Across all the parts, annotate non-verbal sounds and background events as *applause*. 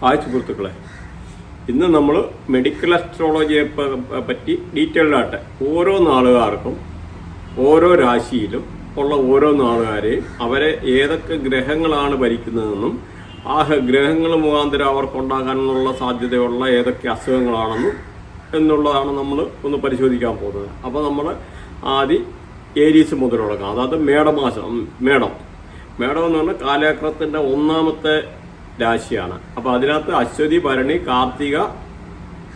Hi സുഹൃത്തുക്കളെ ഇന്ന് നമ്മൾ മെഡിക്കൽ അസ്ട്രോളജിയെ പറ്റി ഡീറ്റെയിൽഡ് ആയിട്ട് ഓരോ നാളുകാർക്കും ഓരോ രാശിയിലും ഉള്ള ഓരോ നാളുകാരെയും അവരെ ഏതൊക്കെ ഗ്രഹങ്ങളാണ് ഭരിക്കുന്നതെന്നും ആ ഗ്രഹങ്ങൾ മുഖാന്തരം അവർക്കുണ്ടാകാനുള്ള സാധ്യതയുള്ള ഏതൊക്കെ അസുഖങ്ങളാണെന്നും എന്നുള്ളതാണ് നമ്മൾ ഒന്ന് പരിശോധിക്കാൻ പോകുന്നത്. അപ്പോൾ നമ്മൾ ആദ്യം ഏരീസ് മുതൽ തുടങ്ങാം. അതായത് മേടമാസം മേടം. മേടം എന്ന് പറഞ്ഞാൽ കാലചക്രത്തിന്റെ ഒന്നാമത്തെ രാശിയാണ്. അപ്പൊ അതിനകത്ത് അശ്വതി ഭരണി കാർത്തിക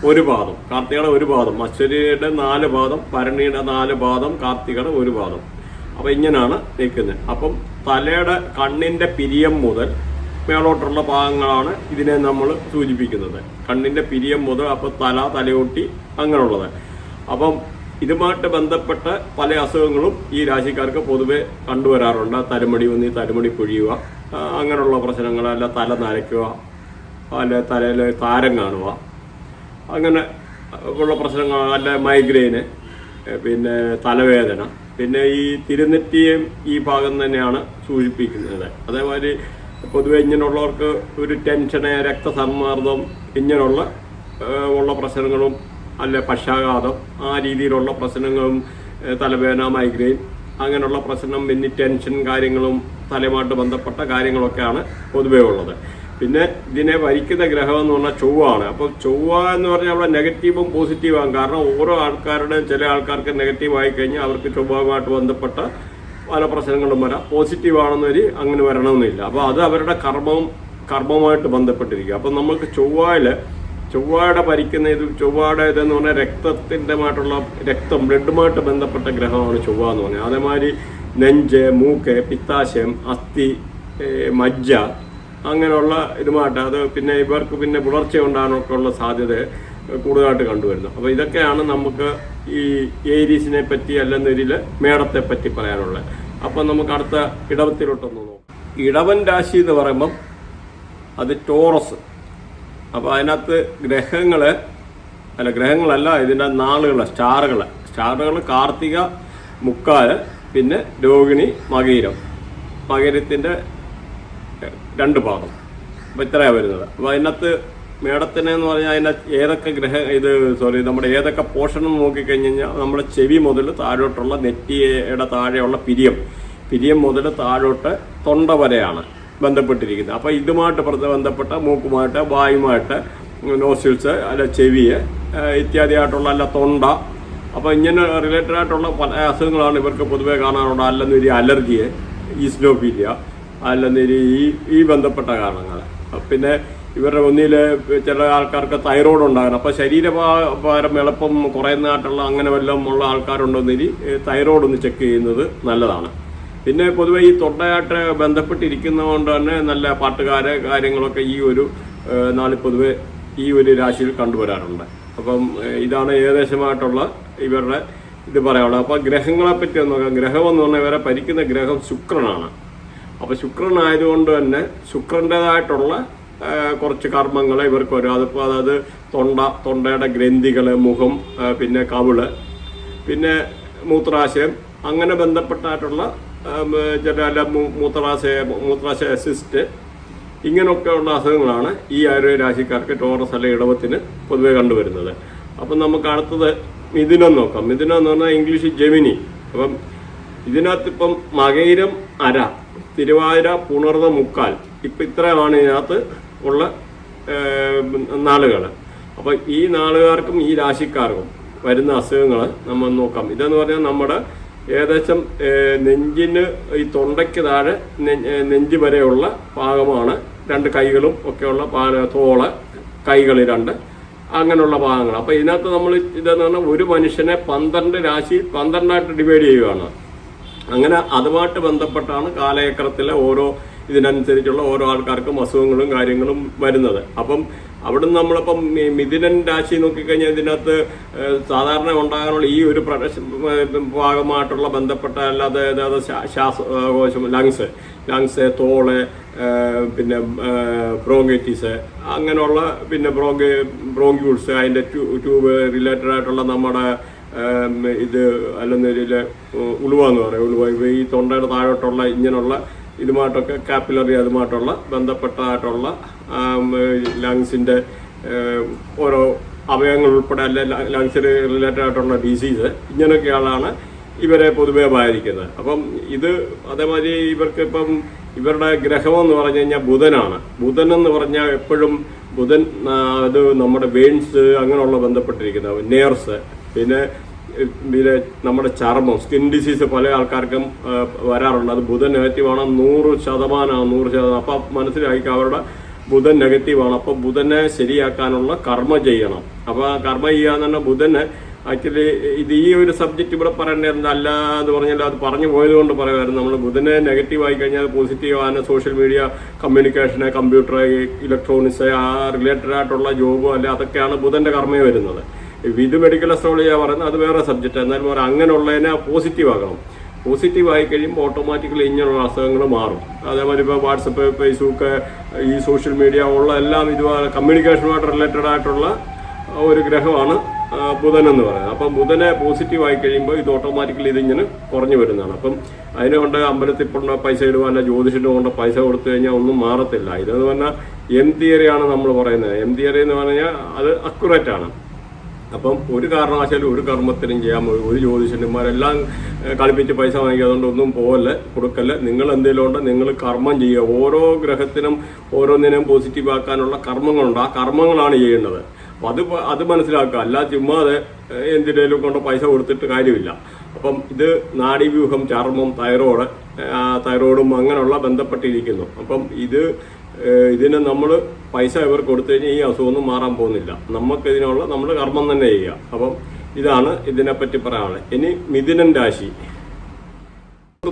ഒരു പാദം. കാർത്തികയുടെ ഒരു പാദം. അശ്വതിയുടെ നാല് പാദം ഭരണിയുടെ നാല് പാദം കാർത്തികയുടെ ഒരു പാദം. അപ്പൊ ഇങ്ങനെയാണ് നിൽക്കുന്നത്. അപ്പം തലയുടെ കണ്ണിന്റെ പിരിയം മുതൽ മേളോട്ടുള്ള ഭാഗങ്ങളാണ് ഇതിനെ നമ്മൾ സൂചിപ്പിക്കുന്നത്. കണ്ണിന്റെ പിരിയം മുതൽ അപ്പൊ തല തലയൊട്ടി അങ്ങനെയുള്ളത്. അപ്പം ഇതുമായിട്ട് ബന്ധപ്പെട്ട പല അസുഖങ്ങളും ഈ രാശിക്കാർക്ക് പൊതുവെ കണ്ടുവരാറുണ്ട്. തലമുടി വന്നി തലമുടി പൊഴിയുക അങ്ങനെയുള്ള പ്രശ്നങ്ങൾ അല്ല തല നരയ്ക്കുക അല്ലെ തലയിൽ താരം കാണുക. അങ്ങനെ ഉള്ള പ്രശ്നങ്ങൾ അല്ല മൈഗ്രെയിന് പിന്നെ തലവേദന. പിന്നെ ഈ തിരുനെറ്റിയും ഈ ഭാഗം തന്നെയാണ് സൂചിപ്പിക്കുന്നത്. അതേമാതിരി പൊതുവെ ഇങ്ങനെയുള്ളവർക്ക് ഒരു ടെൻഷന് രക്തസമ്മർദ്ദം ഇങ്ങനെയുള്ള ഉള്ള പ്രശ്നങ്ങളും അല്ല പക്ഷാഘാതം ആ രീതിയിലുള്ള പ്രശ്നങ്ങളും തലവേദന മൈഗ്രെയിൻ അങ്ങനെയുള്ള പ്രശ്നം പിന്നെ ടെൻഷൻ കാര്യങ്ങളും തലയുമായിട്ട് ബന്ധപ്പെട്ട കാര്യങ്ങളൊക്കെയാണ് പൊതുവേ ഉള്ളത്. പിന്നെ ഇതിനെ ഭരിക്കുന്ന ഗ്രഹം എന്ന് പറഞ്ഞാൽ ചൊവ്വാണ് അപ്പോൾ ചൊവ്വ എന്ന് പറഞ്ഞാൽ അവിടെ നെഗറ്റീവും പോസിറ്റീവാണ്. കാരണം ഓരോ ആൾക്കാരുടെയും ചില ആൾക്കാർക്ക് നെഗറ്റീവ് ആയി കഴിഞ്ഞാൽ അവർക്ക് ചൊവ്വയുമായിട്ട് ബന്ധപ്പെട്ട പല പ്രശ്നങ്ങളും വരാം. പോസിറ്റീവ് ആണെന്നൊരു അങ്ങനെ വരണമെന്നില്ല. അപ്പോൾ അത് അവരുടെ കർമ്മവും കർമ്മവുമായിട്ട് ബന്ധപ്പെട്ടിരിക്കുക. അപ്പം നമുക്ക് ചൊവ്വയിൽ ചൊവ്വയുടെ ഭരിക്കുന്ന ഇത് ചൊവ്വയുടെ ഇതെന്ന് പറഞ്ഞാൽ രക്തത്തിന്റെ മായിട്ടുള്ള രക്തം ബ്ലഡുമായിട്ട് ബന്ധപ്പെട്ട ഗ്രഹമാണ് ചൊവ്വ എന്ന് പറഞ്ഞാൽ. അതേമാതിരി നെഞ്ച് മൂക്ക് പിത്താശയം അസ്ഥി മജ്ജ അങ്ങനെയുള്ള ഇതുമായിട്ട് അത് പിന്നെ ഇവർക്ക് പിന്നെ പുലർച്ചെ ഉണ്ടാകാനൊക്കെ ഉള്ള സാധ്യത കൂടുതലായിട്ട് കണ്ടുവരുന്നു. അപ്പോൾ ഇതൊക്കെയാണ് നമുക്ക് ഈ ഏരീസിനെ പറ്റി അല്ലെന്നൊരിൽ മേടത്തെ പറ്റി പറയാനുള്ളത്. അപ്പം നമുക്ക് അടുത്ത ഇടവത്തിലോട്ടൊന്ന് നോക്കാം. ഇടവൻ രാശി എന്ന് പറയുമ്പം അത് ടോറസ്. അപ്പോൾ അതിനകത്ത് ഗ്രഹങ്ങൾ അല്ല ഗ്രഹങ്ങളല്ല ഇതിന്റെ നാളുകൾ സ്റ്റാറുകൾ സ്റ്റാറുകൾ കാർത്തിക മുക്കാൽ പിന്നെ രോഹിണി മകീരം. മകീരത്തിന്റെ രണ്ട് ഭാഗം. അപ്പോൾ ഇത്രയാണ് വരുന്നത്. അപ്പോൾ അതിനകത്ത് മേടത്തിനെ എന്ന് പറഞ്ഞാൽ അതിനകത്ത് ഏതൊക്കെ ഗ്രഹ ഇത് സോറി നമ്മുടെ ഏതൊക്കെ പോർഷൻ നോക്കിക്കഴിഞ്ഞ് കഴിഞ്ഞാൽ നമ്മുടെ ചെവി മുതൽ താഴോട്ടുള്ള നെറ്റിയുടെ താഴെയുള്ള പിരിയം. പിരിയം മുതൽ താഴോട്ട് തൊണ്ട വരെയാണ് ബന്ധപ്പെട്ടിരിക്കുന്നത്. അപ്പോൾ ഇതുമായിട്ട് ബന്ധപ്പെട്ട മൂക്കുമായിട്ട് വായുമായിട്ട് നോസിൽസ് അല്ല ചെവിയെ ഇത്യാദിയായിട്ടുള്ള അല്ല തൊണ്ട അപ്പോൾ ഇങ്ങനെ റിലേറ്റഡ് ആയിട്ടുള്ള പല അസുഖങ്ങളാണ് ഇവർക്ക് പൊതുവേ കാണാറുള്ളത് അല്ലെന്നൊരു അലർജിയെ ഈസ്നോഫീലിയ അല്ലെന്നൊരു ഈ ഈ ബന്ധപ്പെട്ട കാരണങ്ങൾ പിന്നെ ഇവരുടെ ഒന്നിൽ ചില ആൾക്കാർക്ക് തൈറോയ്ഡ് ഉണ്ടാകണം അപ്പോൾ ശരീരഭാരം എളുപ്പം കുറയുന്നതായിട്ടുള്ള അങ്ങനെ വല്ലതും ഉള്ള ആൾക്കാരുണ്ടെന്നൊരു തൈറോയ്ഡ് ഒന്ന് ചെക്ക് ചെയ്യുന്നത് നല്ലതാണ്. പിന്നെ പൊതുവേ ഈ തൊണ്ടയായിട്ട് ബന്ധപ്പെട്ടിരിക്കുന്നതുകൊണ്ട് തന്നെ നല്ല പാട്ടുകാര് കാര്യങ്ങളൊക്കെ ഈ ഒരു നാളിൽ പൊതുവെ ഈ ഒരു രാശിയിൽ കണ്ടുവരാറുണ്ട്. അപ്പം ഇതാണ് ഏകദേശമായിട്ടുള്ള ഇവരുടെ ഇത് പറയാനുള്ളത്. അപ്പോൾ ഗ്രഹങ്ങളെ പറ്റി ഒന്ന് നോക്കാം. ഗ്രഹം എന്ന് പറഞ്ഞാൽ ഇവരെ ഭരിക്കുന്ന ഗ്രഹം ശുക്രനാണ്. അപ്പോൾ ശുക്രനായതുകൊണ്ട് തന്നെ ശുക്രന്റെതായിട്ടുള്ള കുറച്ച് കർമ്മങ്ങൾ ഇവർക്ക് വരും. അതിപ്പോൾ അതായത് തൊണ്ട തൊണ്ടയുടെ ഗ്രന്ഥികൾ മുഖം പിന്നെ കവിൾ പിന്നെ മൂത്രാശയം അങ്ങനെ ബന്ധപ്പെട്ടായിട്ടുള്ള ചില മൂത്രാശയ മൂത്രാശയ സിസ്റ്റ് ഇങ്ങനെയൊക്കെയുള്ള അസുഖങ്ങളാണ് ഈ ആരോഗ്യ രാശിക്കാർക്ക് ടോറസ് അല്ലെ ഇടവത്തിന് പൊതുവെ കണ്ടുവരുന്നത്. അപ്പം നമുക്ക് അടുത്തത് മിഥുനം നോക്കാം. മിഥുനം എന്ന് പറഞ്ഞാൽ ഇംഗ്ലീഷ് ജെമിനി. അപ്പം ഇതിനകത്ത് ഇപ്പം മകയിരം അര തിരുവാതിര പുണർന്ന മുക്കാൽ ഇപ്പം ഇത്രയാണ് ഇതിനകത്ത് ഉള്ള നാളുകൾ അപ്പം ഈ നാളുകാർക്കും ഈ രാശിക്കാർക്കും വരുന്ന അസുഖങ്ങൾ നമ്മൾ നോക്കാം. ഇതെന്ന് പറഞ്ഞാൽ നമ്മുടെ ഏകദേശം നെഞ്ചിന് ഈ തൊണ്ടയ്ക്ക് താഴെ നെഞ്ച് വരെയുള്ള ഭാഗമാണ് രണ്ട് കൈകളും ഒക്കെയുള്ള തോൾ കൈകൾ രണ്ട്. അങ്ങനെയുള്ള ഭാഗങ്ങൾ. അപ്പോൾ ഇതിനകത്ത് നമ്മൾ ഇതെന്ന് പറഞ്ഞാൽ ഒരു മനുഷ്യനെ പന്ത്രണ്ട് രാശി പന്ത്രണ്ടായിട്ട് ഡിവൈഡ് ചെയ്യുകയാണ് അങ്ങനെ അതുമായിട്ട് ബന്ധപ്പെട്ടാണ് കാലചക്രത്തിലെ ഓരോ ഇതിനനുസരിച്ചുള്ള ഓരോ ആൾക്കാർക്കും അസുഖങ്ങളും കാര്യങ്ങളും വരുന്നത്. അപ്പം അവിടുന്ന് നമ്മളിപ്പം മിഥുനൻ രാശി നോക്കിക്കഴിഞ്ഞാൽ ഇതിനകത്ത് സാധാരണ ഉണ്ടാകാനുള്ള ഈ ഒരു ഭാഗമായിട്ടുള്ള ബന്ധപ്പെട്ട അല്ലാതെ അതായത് ശ്വാ- ശ്വാസകോശം ലങ്സ് ലങ്സ് തോൾ പിന്നെ ബ്രോങ്കൈറ്റിസ് അങ്ങനെയുള്ള പിന്നെ ബ്രോങ്ക ബ്രോങ്ക്യൂൾസ് അതിന്റെ ട്യൂബ് റിലേറ്റഡ് ആയിട്ടുള്ള നമ്മുടെ ഇത് അല്ലെന്നൊരു ഉളുവ എന്ന് പറയും. ഉളുവ ഈ തൊണ്ടയുടെ താഴോട്ടുള്ള ഇങ്ങനെയുള്ള ഇതുമായിട്ടൊക്കെ കാപ്പിലറി അതുമായിട്ടുള്ള ബന്ധപ്പെട്ടായിട്ടുള്ള ലങ്സിന്റെ ഓരോ അവയവങ്ങൾ ഉൾപ്പെടെ അല്ലെ ലങ്സിന് റിലേറ്റഡ് ആയിട്ടുള്ള ഡിസീസ് ഇങ്ങനെയൊക്കെയാണ് ഇവരെ പൊതുവേ ബാധിക്കുന്നത്. അപ്പം ഇത് അതേമാതിരി ഇവർക്ക് ഇപ്പം ഇവരുടെ ഗ്രഹം എന്ന് പറഞ്ഞു കഴിഞ്ഞാൽ ബുധനാണ്. ബുധൻ എന്ന് പറഞ്ഞാൽ എപ്പോഴും ബുധൻ അത് നമ്മുടെ വെയിൻസ് അങ്ങനെയുള്ള ബന്ധപ്പെട്ടിരിക്കുന്ന നേർസ് പിന്നെ പിന്നെ നമ്മുടെ ചർമ്മം സ്കിൻ ഡിസീസ് പല ആൾക്കാർക്കും വരാറുണ്ട്. അത് ബുധൻ നെഗറ്റീവ് ആണ് നൂറ് ശതമാനമാണ് നൂറ് ശതമാനം. അപ്പം മനസ്സിലാക്കി അവരുടെ ബുധൻ നെഗറ്റീവാണ് അപ്പോൾ ബുധനെ ശരിയാക്കാനുള്ള കർമ്മ ചെയ്യണം. അപ്പോൾ ആ കർമ്മ ചെയ്യാന്ന് പറഞ്ഞാൽ ബുധന് ആക്ച്വലി ഇത് ഈ ഒരു സബ്ജക്റ്റ് ഇവിടെ പറയേണ്ടത് അല്ല എന്ന് പറഞ്ഞാൽ അത് പറഞ്ഞു പോയത് കൊണ്ട് പറയുമായിരുന്നു. നമ്മൾ ബുധനെ നെഗറ്റീവ് ആയി കഴിഞ്ഞാൽ പോസിറ്റീവ് ആണ്. സോഷ്യൽ മീഡിയ കമ്മ്യൂണിക്കേഷന് കമ്പ്യൂട്ടർ ഇലക്ട്രോണിക്സ് ആ റിലേറ്റഡ് ആയിട്ടുള്ള ജോബ് അല്ല അതൊക്കെയാണ് ബുധന്റെ കർമ്മയെ വരുന്നത്. ഇത് മെഡിക്കൽ അസ്ട്രോളജിയാ പറയുന്നത്. അത് വേറെ സബ്ജക്റ്റ് എന്നാലും അങ്ങനെയുള്ളതിനെ പോസിറ്റീവ് ആക്കണം. പോസിറ്റീവ് ആയി കഴിയുമ്പോൾ ഓട്ടോമാറ്റിക്കലി ഇങ്ങനെയുള്ള അസുഖങ്ങൾ മാറും. അതേമാതിരി ഇപ്പോൾ വാട്സപ്പ് ഫേസ്ബുക്ക് ഈ സോഷ്യൽ മീഡിയ ഉള്ള എല്ലാം ഇതുപോലെ കമ്മ്യൂണിക്കേഷനുമായിട്ട് റിലേറ്റഡ് ആയിട്ടുള്ള ഒരു ഗ്രഹമാണ് ബുധൻ എന്ന് പറയുന്നത്. അപ്പം ബുധനെ പോസിറ്റീവ് ആയി കഴിയുമ്പോൾ ഇത് ഓട്ടോമാറ്റിക്കലി ഇതിങ്ങനെ കുറഞ്ഞു വരുന്നതാണ്. അപ്പം അതിനുകൊണ്ട് അമ്പലത്തിൽ കൊണ്ട് പൈസ ഇടുവാനല്ല ജ്യോതിഷത്തിന് കൊണ്ട് പൈസ കൊടുത്തു കഴിഞ്ഞാൽ ഒന്നും മാറത്തില്ല. ഇതെന്ന് പറഞ്ഞാൽ എം തിയറിയാണ് നമ്മൾ പറയുന്നത്. എം തിയറി എന്ന് പറഞ്ഞാൽ അത് അക്യുറേറ്റ് ആണ്. അപ്പം ഒരു കാരണവശാലും ഒരു കർമ്മത്തിനും ചെയ്യാൻ ഒരു- ഒരു ജ്യോതിഷന്മാരെല്ലാം കളിപ്പിച്ച് പൈസ വാങ്ങിക്കുക. അതുകൊണ്ട് ഒന്നും പോകല്ല കൊടുക്കല്ല. നിങ്ങൾ എന്തെങ്കിലും ഉണ്ട് നിങ്ങൾ കർമ്മം ചെയ്യുക. ഓരോ ഗ്രഹത്തിനും ഓരോന്നിനും പോസിറ്റീവ് ആക്കാനുള്ള കർമ്മങ്ങളുണ്ട്. ആ കർമ്മങ്ങളാണ് ചെയ്യേണ്ടത് അത് അത് മനസ്സിലാക്കുക. അല്ല ചുമ്മാതെ ഏഹ്, എന്തിനേലും കൊണ്ട് പൈസ കൊടുത്തിട്ട് കാര്യമില്ല. അപ്പം ഇത് നാഡീവ്യൂഹം ചർമ്മം തൈറോയ്ഡ് തൈറോയ്ഡും അങ്ങനെയുള്ള ബന്ധപ്പെട്ടിരിക്കുന്നു. അപ്പം ഇത് ഇതിന് നമ്മൾ പൈസ ഇവർ കൊടുത്തു കഴിഞ്ഞാൽ ഈ അസുഖമൊന്നും മാറാൻ പോകുന്നില്ല. നമുക്കിതിനുള്ള നമ്മൾ കർമ്മം തന്നെ ചെയ്യുക. അപ്പം ഇതാണ് ഇതിനെപ്പറ്റി പറയാനുള്ളത്. ഇനി മിഥുനൻ രാശി.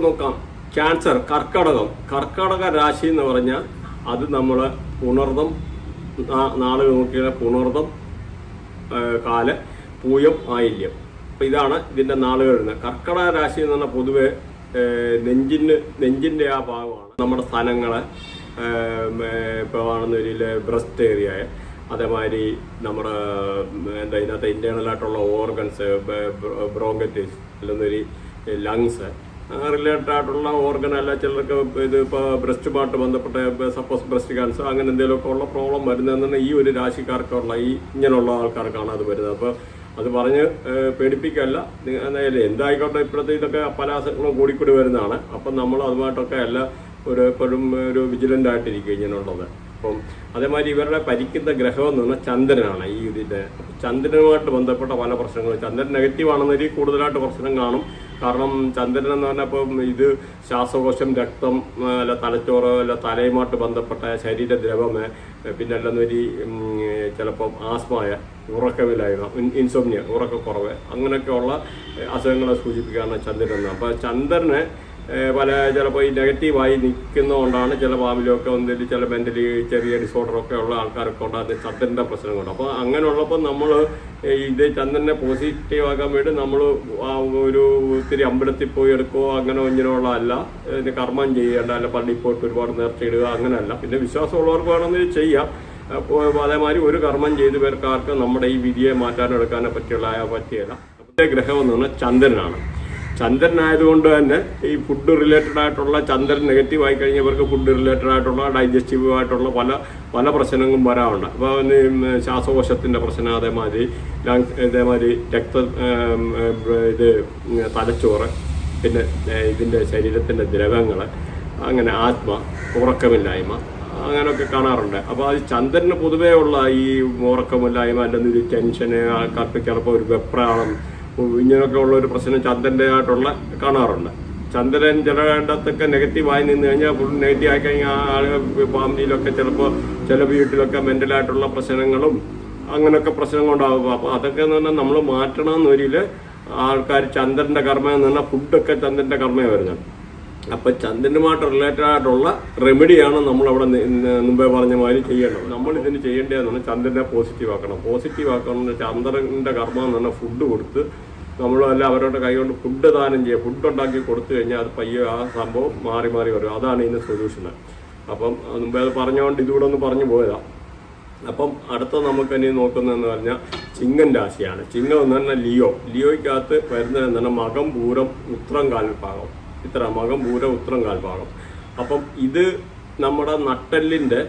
നോക്കാം. ക്യാൻസർ കർക്കടകം. കർക്കടക രാശി എന്ന് പറഞ്ഞാൽ അത് നമ്മൾ പുണർദം നാളെ നോക്കിയാൽ പുണർദം കാല പൂയം ആയില്യം. അപ്പം ഇതാണ് ഇതിന്റെ നാളുകൾ വരുന്നത്. കർക്കടക രാശി എന്ന് പറഞ്ഞാൽ പൊതുവെ നെഞ്ചിന് നെഞ്ചിന്റെ ആ ഭാഗമാണ് നമ്മുടെ സ്ഥലങ്ങൾ. ഇപ്പോൾ വരില്ല ബ്രസ്റ്റ് ഏരിയ അതേമാതിരി നമ്മുടെ എന്താ ഇതിനകത്ത് ഇന്റേണൽ ആയിട്ടുള്ള ഓർഗൻസ് ബ്രോങ്കറ്റിസ് അല്ലെന്നൊരു ലങ്സ് റിലേറ്റഡ് ആയിട്ടുള്ള ഓർഗൻ അല്ല ചിലർക്ക് ഇത് ഇപ്പോൾ ബ്രസ്റ്റുമായിട്ട് ബന്ധപ്പെട്ട സപ്പോസ് ബ്രസ്റ്റ് ക്യാൻസർ അങ്ങനെ എന്തെങ്കിലുമൊക്കെ ഉള്ള പ്രോബ്ലം വരുന്നതെന്ന് ഈ ഒരു രാശിക്കാർക്കുള്ള ഈ ഇങ്ങനെയുള്ള ആൾക്കാർക്കാണ് അത് വരുന്നത്. അപ്പോൾ അത് പറഞ്ഞ് പേടിപ്പിക്കല്ല എന്തായാലും എന്തായിക്കോട്ടെ ഇപ്പോഴത്തെ ഇതൊക്കെ പല അസുഖങ്ങളും കൂടിക്കൂടി വരുന്നതാണ്. അപ്പം നമ്മൾ അതുമായിട്ടൊക്കെ അല്ല ഒരു എപ്പോഴും ഒരു വിജിലന്റ് ആയിട്ടിരിക്കും ഇങ്ങനെയുള്ളത്. അപ്പം അതേമാതിരി ഇവരുടെ പരിക്കുന്ന ഗ്രഹം എന്ന് പറഞ്ഞാൽ ചന്ദ്രനാണ്. ഈ ഇതിന്റെ ചന്ദ്രനുമായിട്ട് ബന്ധപ്പെട്ട പല പ്രശ്നങ്ങളും. ചന്ദ്രൻ രീതി കൂടുതലായിട്ട് പ്രശ്നം കാണും. കാരണം ചന്ദ്രൻ എന്ന് പറഞ്ഞപ്പം ഇത് ശ്വാസകോശം രക്തം അല്ല തലച്ചോറ് അല്ല തലയുമായിട്ട് ബന്ധപ്പെട്ട ശരീരദ്രവമ് പിന്നെ അല്ലെന്നൊരു ചിലപ്പം ആസ്മായ ഉറക്കമില്ലായ്മ ഇൻസോമിയ ഉറക്കക്കുറവ് അങ്ങനെയൊക്കെയുള്ള അസുഖങ്ങളെ സൂചിപ്പിക്കുകയാണ് ചന്ദ്രൻ അപ്പോൾ ചന്ദ്രന് പല ചിലപ്പോൾ ഈ നെഗറ്റീവായി നിൽക്കുന്നതുകൊണ്ടാണ് ചില ഫാമിലിയൊക്കെ ഒന്നിൽ ചില മെന്റലി ചെറിയ ഡിസോർഡറൊക്കെ ഉള്ള ആൾക്കാരൊക്കെ ഉണ്ടാകുന്ന ചന്ദ്രന്റെ പ്രശ്നങ്ങളുണ്ട് അപ്പോൾ അങ്ങനെയുള്ളപ്പോൾ നമ്മൾ ഇത് ചന്ദ്രനെ പോസിറ്റീവ് ആക്കാൻ വേണ്ടി നമ്മൾ ഒരു ഒത്തിരി അമ്പലത്തിൽ പോയി എടുക്കുകയോ അങ്ങനെ ഇങ്ങനെയുള്ള അല്ല ഇതിന് കർമ്മം ചെയ്യേണ്ട അല്ല പള്ളിയിൽ പോയിട്ട് ഒരുപാട് നേർച്ചയിടുക അങ്ങനെയല്ല. പിന്നെ വിശ്വാസമുള്ളവർക്ക് വേണമെങ്കിൽ ചെയ്യാം. അപ്പോൾ അതേമാതിരി ഒരു കർമ്മം ചെയ്ത് പേർക്കാർക്ക് നമ്മുടെ ഈ വിധിയെ മാറ്റാനെടുക്കാനെ പറ്റിയുള്ള പറ്റിയല്ല. ഗ്രഹം എന്ന് പറഞ്ഞാൽ ചന്ദ്രനാണ്. ചന്ദ്രനായതുകൊണ്ട് തന്നെ ഈ ഫുഡ് റിലേറ്റഡ് ആയിട്ടുള്ള ചന്ദ്രൻ നെഗറ്റീവ് ആയി കഴിഞ്ഞവർക്ക് ഫുഡ് റിലേറ്റഡ് ആയിട്ടുള്ള ഡൈജസ്റ്റീവ് ആയിട്ടുള്ള പല പല പ്രശ്നങ്ങളും വരാറുണ്ട്. അപ്പോൾ ശ്വാസകോശത്തിന്റെ പ്രശ്നം അതേമാതിരി ലങ്സ് ഇതേമാതിരി രക്ത ഇത് തലച്ചോറ് പിന്നെ ഇതിന്റെ ശരീരത്തിന്റെ ദ്രവങ്ങൾ അങ്ങനെ ആത്മ ഉറക്കമില്ലായ്മ അങ്ങനെയൊക്കെ കാണാറുണ്ട്. അപ്പോൾ അത് ചന്ദ്രന് പൊതുവേ ഉള്ള ഈ ഉറക്കമില്ലായ്മ അല്ലെങ്കിൽ ഒരു ടെൻഷന് ആൾക്കാർക്ക് ചിലപ്പോൾ ഒരു വെപ്രാളം ഇങ്ങനെയൊക്കെ ഉള്ള ഒരു പ്രശ്നം ചന്ദ്രന്റെ ആയിട്ടുള്ള കാണാറുണ്ട്. ചന്ദ്രൻ ചിലയിടത്തൊക്കെ നെഗറ്റീവായി നിന്ന് കഴിഞ്ഞാൽ ഫുൾ നെഗറ്റീവ് ആയി കഴിഞ്ഞാൽ ആളുകൾ ഫാമിലിയിലൊക്കെ ചിലപ്പോൾ ചില വീട്ടിലൊക്കെ മെന്റലായിട്ടുള്ള പ്രശ്നങ്ങളും അങ്ങനെയൊക്കെ പ്രശ്നങ്ങളുണ്ടാകും അപ്പോൾ അതൊക്കെ എന്ന് പറഞ്ഞാൽ നമ്മൾ മാറ്റണമെന്ന് വരിയിൽ ആൾക്കാർ ചന്ദ്രന്റെ കർമ്മ എന്ന് പറഞ്ഞാൽ ഫുഡൊക്കെ ചന്ദ്രന്റെ കർമ്മയാണ് വരുന്നത്. അപ്പം ചന്ദ്രനുമായിട്ട് റിലേറ്റഡ് ആയിട്ടുള്ള റെമഡിയാണ് നമ്മൾ അവിടെ മുമ്പേ പറഞ്ഞ മാതിരി ചെയ്യേണ്ടത്. നമ്മൾ ഇതിന് ചെയ്യേണ്ടതെന്ന് ചന്ദ്രനെ പോസിറ്റീവ് ആക്കണം. പോസിറ്റീവ് ആക്കണം ചന്ദ്രന്റെ കർമ്മം എന്ന് പറഞ്ഞാൽ ഫുഡ് കൊടുത്ത് നമ്മളല്ല അവരുടെ കൈ കൊണ്ട് ഫുഡ് ദാനം ചെയ്യുക. ഫുഡ് ഉണ്ടാക്കി കൊടുത്തു കഴിഞ്ഞാൽ അത് പയ്യെ ആ സംഭവം മാറി മാറി വരും. അതാണ് ഇതിന് സൊല്യൂഷൻ അപ്പം മുമ്പേ അത് പറഞ്ഞുകൊണ്ട് ഇതുകൂടെ ഒന്ന് പറഞ്ഞു പോയതാ. അപ്പം അടുത്ത നമുക്ക് ഇനി നോക്കുന്നതെന്ന് പറഞ്ഞാൽ ചിങ്ങൻ രാശിയാണ്. ചിങ്ങം എന്ന് പറഞ്ഞാൽ ലിയോ. ലിയോയ്ക്കകത്ത് വരുന്നത് എന്താണ് മകം പൂരം ഉത്രം കാൽഭാഗം. ഇത്ര മകം പൂരം ഉത്രം കാൽഭാഗം. അപ്പം ഇത് നമ്മുടെ നട്ടെല്ലിന്റെ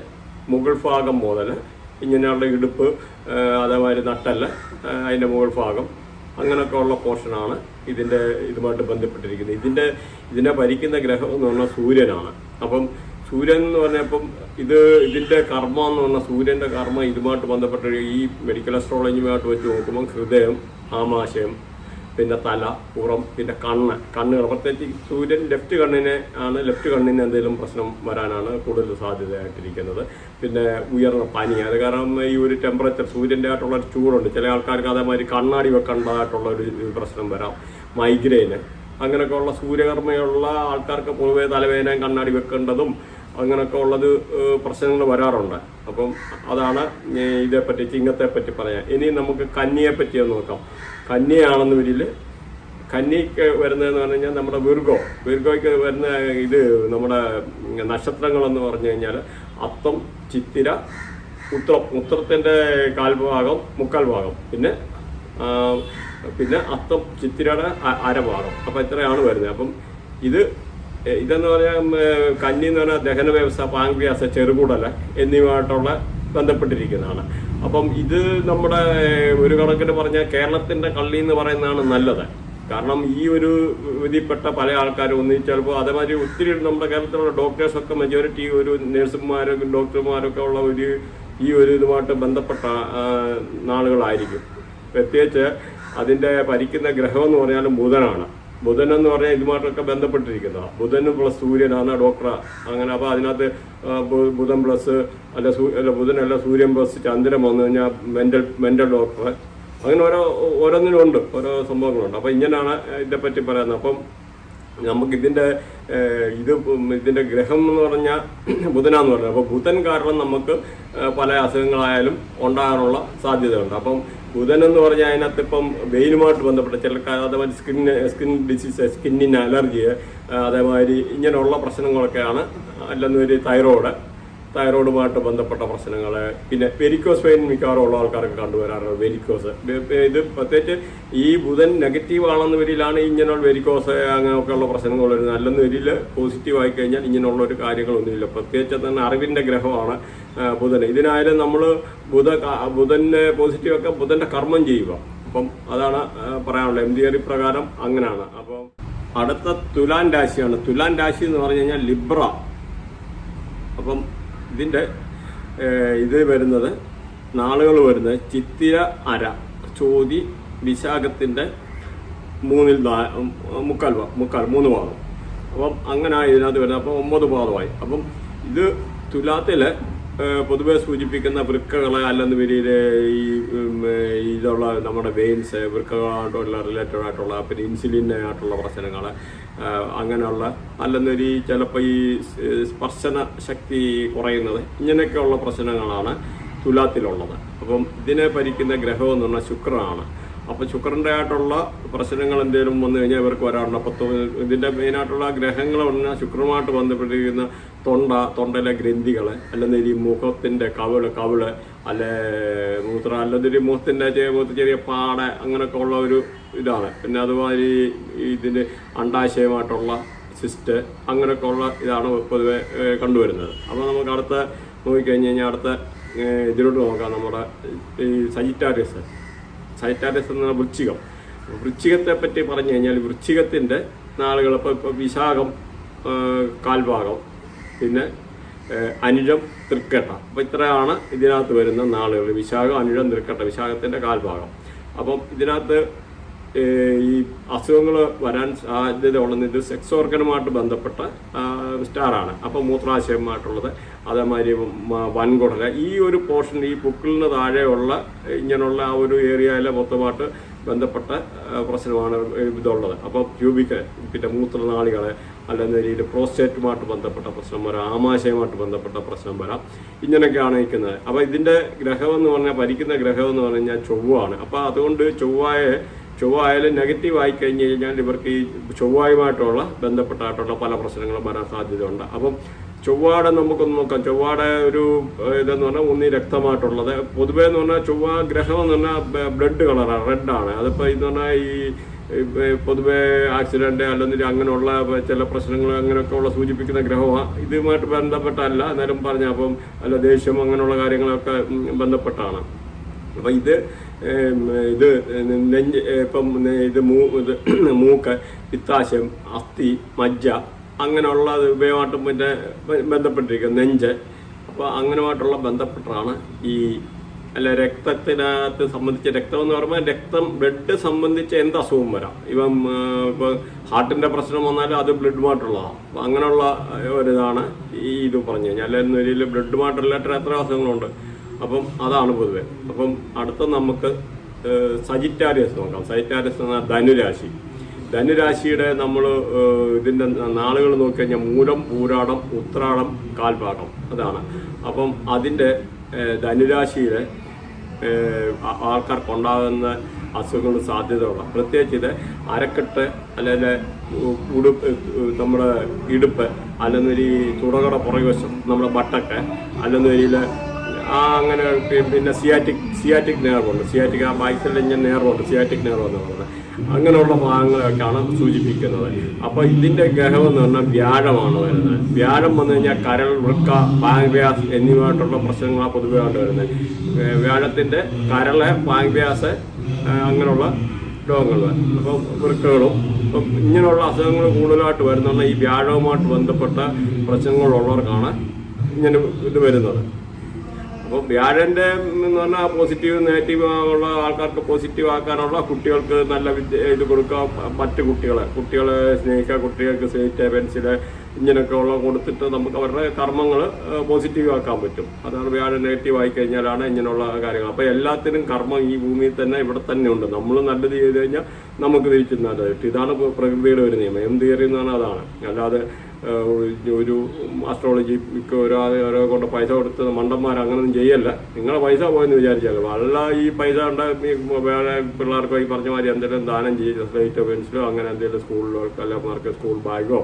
മുകൾ ഭാഗം മുതൽ ഇങ്ങനെയുള്ള ഇടുപ്പ് അതേമാതിരി നട്ടൽ ആ, അതിന്റെ മുകൾ ഭാഗം അങ്ങനെയൊക്കെ ഉള്ള പോർഷനാണ് ഇതിന്റെ ഇതുമായിട്ട് ബന്ധപ്പെട്ടിരിക്കുന്നത്. ഇതിന്റെ ഇതിനെ ഭരിക്കുന്ന ഗ്രഹം എന്ന് പറഞ്ഞാൽ സൂര്യനാണ്. അപ്പം സൂര്യൻ എന്ന് പറഞ്ഞപ്പം ഇത് ഇതിന്റെ കർമ്മ എന്ന് പറഞ്ഞാൽ സൂര്യന്റെ കർമ്മ ഇതുമായിട്ട് ബന്ധപ്പെട്ട ഈ മെഡിക്കൽ അസ്ട്രോളജിയുമായിട്ട് വെച്ച് നോക്കുമ്പോൾ ഹൃദയം ആമാശയം പിന്നെ തല പുറം പിന്നെ കണ്ണ്. കണ്ണുകൾ പ്രത്യേകിച്ച് സൂര്യൻ ലെഫ്റ്റ് കണ്ണിനെ ആണ് ലെഫ്റ്റ് കണ്ണിന് എന്തെങ്കിലും പ്രശ്നം വരാനാണ് കൂടുതൽ സാധ്യതയായിട്ടിരിക്കുന്നത്. പിന്നെ ഉയർന്ന പനി. അത് കാരണം ഈ ഒരു ടെമ്പറേച്ചർ സൂര്യന്റെ ആയിട്ടുള്ള ഒരു ചൂടുണ്ട്. ചില ആൾക്കാർക്ക് അതേമാതിരി കണ്ണാടി വെക്കേണ്ടതായിട്ടുള്ള ഒരു പ്രശ്നം വരാം. മൈഗ്രെയിന് അങ്ങനെയൊക്കെ ഉള്ള സൂര്യകർമ്മയുള്ള ആൾക്കാർക്ക് പൊതുവേ തലവേദന കണ്ണാടി വെക്കേണ്ടതും അങ്ങനെയൊക്കെ ഉള്ളത് പ്രശ്നങ്ങൾ വരാറുണ്ട്. അപ്പം അതാണ് ഇതേപ്പറ്റി ചിങ്ങത്തെ പറ്റി പറയാം ഇനി നമുക്ക് കന്നിയെ പറ്റി നോക്കാം. കന്നിയാണെന്ന് വരിൽ കന്നിക്ക് വരുന്നതെന്ന് പറഞ്ഞു കഴിഞ്ഞാൽ നമ്മുടെ വീർഗോ. വീർഗോയ്ക്ക് വരുന്ന ഇത് നമ്മുടെ നക്ഷത്രങ്ങളെന്ന് പറഞ്ഞു കഴിഞ്ഞാൽ അത്തം ചിത്തിര ഉത്രം. ഉത്രത്തിന്റെ കാൽഭാഗം മുക്കാൽ ഭാഗം. പിന്നെ പിന്നെ അത്തം ചിത്തിരയുടെ അരഭാഗം. അപ്പം ഇത്രയാണ് വരുന്നത്. അപ്പം ഇത് ഇതെന്ന് പറഞ്ഞാൽ കന്നി എന്ന് പറഞ്ഞാൽ ദഹന വ്യവസ്ഥ പാങ്ക്രിയാസ ചെറുകൂടല എന്നിവയായിട്ടുള്ള ബന്ധപ്പെട്ടിരിക്കുന്നതാണ്. അപ്പം ഇത് നമ്മുടെ ഒരു കണക്കിന് പറഞ്ഞാൽ കേരളത്തിന്റെ കള്ളി എന്ന് പറയുന്നതാണ് നല്ലത്. കാരണം ഈ ഒരു വിധിപ്പെട്ട പല ആൾക്കാരും ഒന്ന് ചിലപ്പോൾ അതേമാതിരി ഒത്തിരി നമ്മുടെ കേരളത്തിലുള്ള ഡോക്ടേഴ്സൊക്കെ മെജോറിറ്റി ഒരു നഴ്സുമാരും ഡോക്ടർമാരൊക്കെ ഉള്ള ഒരു ഈ ഒരു ഇതുമായിട്ട് ബന്ധപ്പെട്ട നാളുകളായിരിക്കും പ്രത്യേകിച്ച് അതിന്റെ ഭരിക്കുന്ന ഗ്രഹം എന്ന് പറഞ്ഞാൽ ബുധനാണ്. ബുധൻ എന്ന് പറഞ്ഞാൽ ഇതുമായിട്ടൊക്കെ ബന്ധപ്പെട്ടിരിക്കുന്ന. ബുധൻ പ്ലസ് സൂര്യനാണ് ഡോക്ടറ അങ്ങനെ അപ്പോൾ അതിനകത്ത് ബുധൻ പ്ലസ് അല്ല അല്ല ബുധനല്ല സൂര്യൻ പ്ലസ് ചന്ദ്രൻ വന്നു കഴിഞ്ഞാൽ മെന്റൽ മെന്റൽ ഡോക്ടർ അങ്ങനെ ഓരോ ഓരോന്നിനും ഉണ്ട്. ഓരോ സംഭവങ്ങളുണ്ട്. അപ്പോൾ ഇങ്ങനെയാണ് ഇതിനെപ്പറ്റി പറയുന്നത്. അപ്പം നമുക്ക് ഇതിന്റെ ഇത് ഇതിന്റെ ഗ്രഹം എന്ന് പറഞ്ഞാൽ ബുധനാന്ന് പറഞ്ഞത്. അപ്പോൾ ബുധൻ കാരണം നമുക്ക് പല അസുഖങ്ങളായാലും ഉണ്ടാകാനുള്ള സാധ്യതയുണ്ട്. അപ്പം ബുധൻ എന്ന് പറഞ്ഞാൽ അതിനകത്ത് ഇപ്പം വെയിലുമായിട്ട് ബന്ധപ്പെട്ട ചില അതേമാതിരി സ്കിൻ സ്കിൻ ഡിസീസ് സ്കിന്നിന് അലർജി അതേമാതിരി ഇങ്ങനെയുള്ള പ്രശ്നങ്ങളൊക്കെയാണ് അല്ലെന്നൊരു തൈറോയ്ഡ്. തൈറോയിഡുമായിട്ട് ബന്ധപ്പെട്ട പ്രശ്നങ്ങൾ പിന്നെ വെരിക്കോസ് പെയിൻ മിക്കവാറും ഉള്ള ആൾക്കാർക്ക് കണ്ടുവരാറുണ്ട് വെരിക്കോസ് ഇത് പ്രത്യേകിച്ച് ഈ ബുധൻ നെഗറ്റീവ് ആണെന്ന വരിയിലാണ് ഇങ്ങനെയുള്ള വെരിക്കോസ് അങ്ങനെയൊക്കെയുള്ള പ്രശ്നങ്ങൾ വരുന്നത്. അല്ലെന്ന് വരിയിൽ പോസിറ്റീവ് ആയി കഴിഞ്ഞാൽ ഇങ്ങനെയുള്ള ഒരു കാര്യങ്ങളൊന്നുമില്ല. പ്രത്യേകിച്ച് തന്നെ അറിവിന്റെ ഗ്രഹമാണ് ബുധൻ ഇതിനായാലും നമ്മൾ ബുധ ബുധന്റെ പോസിറ്റീവ് ഒക്കെ ബുധന്റെ കർമ്മം ചെയ്യുക. അപ്പം അതാണ് പറയാനുള്ളത്. എം തിയറി പ്രകാരം അങ്ങനെയാണ്. അപ്പം അടുത്ത തുലാൻ രാശിയാണ്. തുലാൻ രാശി എന്ന് പറഞ്ഞു കഴിഞ്ഞാൽ ലിബ്ര. അപ്പം ഇതിന്റെ ഇത് വരുന്നത് നാളുകൾ വരുന്നത് ചിത്തിര അര ചോതി വിശാഖത്തിന്റെ മൂന്നിൽ മുക്കാൽ മുക്കാൽ മൂന്ന് ഭാഗം. അപ്പം അങ്ങനെ ഇതിനകത്ത് വരുന്നത്. അപ്പം ഒമ്പത് ഭാഗമായി. അപ്പം ഇത് തുലാത്തിൽ പൊതുവെ സൂചിപ്പിക്കുന്ന വൃക്കകളെ അല്ലെന്ന് വലിയ ഈ ഇതുള്ള നമ്മുടെ വെയിൻസ് വൃക്കകളായിട്ടുള്ള റിലേറ്റഡ് ആയിട്ടുള്ള പിന്നെ ഇൻസുലിൻ ആയിട്ടുള്ള പ്രശ്നങ്ങൾ അങ്ങനെയുള്ള അല്ലെന്നൊരു ചിലപ്പോൾ ഈ സ്പർശന ശക്തി കുറയുന്നത് ഇങ്ങനെയൊക്കെയുള്ള പ്രശ്നങ്ങളാണ് തുലാത്തിലുള്ളത്. അപ്പം ഇതിനെ ഭരിക്കുന്ന ഗ്രഹം എന്ന് പറഞ്ഞാൽ ശുക്രനാണ്. അപ്പോൾ ശുക്രന്റെ ആയിട്ടുള്ള പ്രശ്നങ്ങൾ എന്തെങ്കിലും വന്നു കഴിഞ്ഞാൽ ഇവർക്ക് വരാറുണ്ട്. അപ്പോൾ ഇതിന്റെ മെയിനായിട്ടുള്ള ഗ്രഹങ്ങൾ പറഞ്ഞാൽ ശുക്രമായിട്ട് ബന്ധപ്പെട്ടിരിക്കുന്ന തൊണ്ട തൊണ്ടയിലെ ഗ്രന്ഥികൾ അല്ലെന്നീ മുഖത്തിന്റെ കവിൾ കവിൾ അല്ലെ? മൂത്ര അല്ലെങ്കിൽ മുഖത്തിന്റെ ചെറിയ മുഖത്ത് ചെറിയ പാട അങ്ങനെയൊക്കെ ഉള്ള ഒരു ഇതാണ്. പിന്നെ അതുമാതിരി ഇതിന് അണ്ടാശയമായിട്ടുള്ള സിസ്റ്റ് അങ്ങനെയൊക്കെ ഉള്ള ഇതാണ് പൊതുവെ കണ്ടുവരുന്നത്. അപ്പോൾ നമുക്ക് അടുത്ത നോക്കിക്കഴിഞ്ഞ് കഴിഞ്ഞാൽ അടുത്ത ഇതിലോട്ട് നോക്കാം നമ്മുടെ ഈ സജിറ്റാരിയസ് എന്ന് പറഞ്ഞാൽ വൃശ്ചികം. വൃശ്ചികത്തെ പറ്റി പറഞ്ഞു കഴിഞ്ഞാൽ വൃശ്ചികത്തിന്റെ നാളുകൾ ഇപ്പോൾ ഇപ്പോൾ വിശാഖം കാൽഭാഗം. പിന്നെ ഏ, അനിഴം തൃക്കട്ട. അപ്പോൾ ഇത്രയാണ് ഇതിനകത്ത് വരുന്ന നാളുകൾ. വിശാഖം അനിഴം തൃക്കട്ട വിശാഖത്തിന്റെ കാൽഭാഗം. അപ്പം ഇതിനകത്ത് ഈ അസുഖങ്ങൾ വരാൻ സാധ്യത ഉള്ളത് ഇത് സെക്സ് ഓർഗനുമായിട്ട് ബന്ധപ്പെട്ട സ്റ്റാറാണ്. അപ്പോൾ മൂത്രാശയമായിട്ടുള്ളത് അതേമാതിരി വൻകുടല. ഈ ഒരു പോർഷൻ ഈ പുക്കിളിന് താഴെയുള്ള ഇങ്ങനെയുള്ള ആ ഒരു ഏരിയയിലെ മൊത്തമായിട്ട് ബന്ധപ്പെട്ട പ്രശ്നമാണ് ഇതുള്ളത്. അപ്പോൾ ക്യൂബിക്ക് പിന്നെ മൂത്രനാളികളെ അല്ലെന്ന രീതിയിൽ പ്രോസ്റ്റേറ്റുമായിട്ട് ബന്ധപ്പെട്ട പ്രശ്നം വരാം ആമാശയമായിട്ട് ബന്ധപ്പെട്ട പ്രശ്നം വരാം. ഇങ്ങനെയൊക്കെയാണ് നിൽക്കുന്നത്. അപ്പോൾ ഇതിന്റെ ഗ്രഹം എന്ന് പറഞ്ഞാൽ ഭരിക്കുന്ന ഗ്രഹം എന്ന് പറഞ്ഞു കഴിഞ്ഞാൽ ചൊവ്വയാണ്. അപ്പോൾ അതുകൊണ്ട് ചൊവ്വായെ ചൊവ്വ ആയാലും നെഗറ്റീവ് ആയി കഴിഞ്ഞ് കഴിഞ്ഞാൽ ഇവർക്ക് ഈ ചൊവ്വായുമായിട്ടുള്ള ബന്ധപ്പെട്ടായിട്ടുള്ള പല പ്രശ്നങ്ങളും വരാൻ സാധ്യതയുണ്ട്. അപ്പം ചൊവ്വാടെ നമുക്കൊന്ന് നോക്കാം. ചൊവ്വാടെ ഒരു ഇതെന്ന് പറഞ്ഞാൽ ഒന്നി രക്തമായിട്ടുള്ളത്. പൊതുവേ എന്ന് പറഞ്ഞാൽ ചൊവ്വ ഗ്രഹം എന്ന് പറഞ്ഞാൽ ബ്ലഡ് കളറാണ് റെഡാണ് അതിപ്പോൾ ഇതെന്ന് പറഞ്ഞാൽ ഈ പൊതുവെ ആക്സിഡന്റ് അല്ലെങ്കിൽ അങ്ങനെയുള്ള ചില പ്രശ്നങ്ങൾ അങ്ങനെയൊക്കെ ഉള്ള സൂചിപ്പിക്കുന്ന ഗ്രഹമാണ് ഇതുമായിട്ട് ബന്ധപ്പെട്ടല്ല എന്നാലും പറഞ്ഞ അപ്പം അല്ല ദേഷ്യം അങ്ങനെയുള്ള കാര്യങ്ങളൊക്കെ ബന്ധപ്പെട്ടാണ്. അപ്പൊ ഇത് ഇത് നെഞ്ച് ഇപ്പം ഇത് മൂ ഇത് *clears throat* മൂക്ക് പിത്താശയം അസ്ഥി മജ്ജ അങ്ങനെയുള്ള ഇവയുമായിട്ടും പിന്നെ ബന്ധപ്പെട്ടിരിക്കും നെഞ്ച്. അപ്പോൾ അങ്ങനെയുമായിട്ടുള്ള ബന്ധപ്പെട്ടാണ് ഈ അല്ല രക്തത്തിനകത്ത് സംബന്ധിച്ച് രക്തം എന്ന് പറയുമ്പോൾ രക്തം ബ്ലഡ് സംബന്ധിച്ച് എന്ത് അസുഖം വരാം? ഇപ്പം ഇപ്പോൾ ഹാർട്ടിന്റെ പ്രശ്നം വന്നാലും അത് ബ്ലഡുമായിട്ടുള്ളതാണ് അപ്പം അങ്ങനെയുള്ള ഒരിതാണ് ഈ ഇത് പറഞ്ഞു കഴിഞ്ഞാൽ. അല്ലാതെ നിലയിൽ ബ്ലഡ് റിലേറ്റഡ് എത്ര അസുഖങ്ങളുണ്ട്. അപ്പം അതാണ് പൊതുവെ. അപ്പം അടുത്ത നമുക്ക് സജിറ്റാരിയസ് നോക്കാം. സജിറ്റാരിയസ് എന്ന ധനുരാശി. ധനുരാശിയുടെ നമ്മൾ ഇതിന്റെ നാളുകൾ നോക്കിക്കഴിഞ്ഞാൽ മൂലം പൂരാടം ഉത്രാടം കാൽഭാഗം. അതാണ്. അപ്പം അതിന്റെ ധനുരാശിയിലെ ആൾക്കാർക്കുണ്ടാകുന്ന അസുഖങ്ങൾ സാധ്യതയുള്ള പ്രത്യേകിച്ച് ഇത് അരക്കെട്ട് അല്ലെങ്കിൽ ഉടുപ്പ് നമ്മുടെ ഇടുപ്പ് അല്ലെന്നൊരു ഈ തുടകട പുറകുവശം നമ്മുടെ ബട്ടക്ക് അല്ലെങ്കിൽ ആ അങ്ങനെ പിന്നെ സിയാറ്റിക് സിയാറ്റിക് നേർവുണ്ട് സിയാറ്റിക് ആ ബൈസിൽ ഇങ്ങനെ നേർവുണ്ട് സിയാറ്റിക് നേർവ് എന്ന് പറയുന്നത്. അങ്ങനെയുള്ള ഭാഗങ്ങളൊക്കെയാണ് സൂചിപ്പിക്കുന്നത്. അപ്പോൾ ഇതിന്റെ ഗ്രഹം എന്ന് പറഞ്ഞാൽ വ്യാഴമാണ് വരുന്നത് വ്യാഴം വന്നു കഴിഞ്ഞാൽ കരൾ വൃക്ക പാങ്ക്രിയാസ് എന്നിവയായിട്ടുള്ള പ്രശ്നങ്ങളാണ് പൊതുവെ ആയിട്ട് വരുന്നത്. വ്യാഴത്തിന്റെ കരൾ പാങ്ക്രിയാസ് അങ്ങനെയുള്ള രോഗങ്ങൾ. അപ്പോൾ വൃക്കകളും ഇങ്ങനെയുള്ള അസുഖങ്ങൾ കൂടുതലായിട്ട് വരുന്ന ഈ വ്യാഴവുമായിട്ട് ബന്ധപ്പെട്ട പ്രശ്നങ്ങളുള്ളവർക്കാണ് ഇങ്ങനെ ഇത് വരുന്നത്. അപ്പോൾ വ്യാഴന്റെ എന്ന് പറഞ്ഞാൽ പോസിറ്റീവ് നെഗറ്റീവ് ഉള്ള ആൾക്കാർക്ക് പോസിറ്റീവ് ആക്കാനുള്ള കുട്ടികൾക്ക് നല്ല വിദ്യ ഇത് കൊടുക്കുക മറ്റ് കുട്ടികളെ കുട്ടികളെ സ്നേഹിക്കുക കുട്ടികൾക്ക് സ്ലേറ്റ് പെൻസിൽ ഇങ്ങനെയൊക്കെ ഉള്ള കൊടുത്തിട്ട് നമുക്ക് അവരുടെ കർമ്മങ്ങൾ പോസിറ്റീവ് ആക്കാൻ പറ്റും. അതാണ് വ്യാഴം നെഗറ്റീവ് ആയി കഴിഞ്ഞാലാണ് ഇങ്ങനെയുള്ള കാര്യങ്ങൾ. അപ്പോൾ എല്ലാത്തിനും കർമ്മം ഈ ഭൂമിയിൽ തന്നെ ഇവിടെ തന്നെ ഉണ്ട്. നമ്മൾ നല്ലത് ചെയ്ത് കഴിഞ്ഞാൽ നമുക്ക് തിരിച്ചു നല്ലത് ഇതാണ് പ്രകൃതിയുടെ ഒരു നിയമം. എം തിയറി അതാണ്. അല്ലാതെ ഒരു അസ്ട്രോളജി മിക്ക ഓരോ ഓരോ കൊണ്ട് പൈസ കൊടുത്ത് മണ്ടന്മാർ അങ്ങനൊന്നും ചെയ്യല്ല. നിങ്ങളെ പൈസ പോയെന്ന് വിചാരിച്ചാൽ വല്ല ഈ പൈസ ഉണ്ട് വേറെ പിള്ളേർക്കോ ഈ പറഞ്ഞ മാതിരി എന്തെങ്കിലും ദാനം ചെയ്ത് സ്ലേറ്റോ പെൻസിലോ അങ്ങനെ എന്തെങ്കിലും സ്കൂളിലോ കല്ലാമാർക്ക് സ്കൂൾ ബാഗോ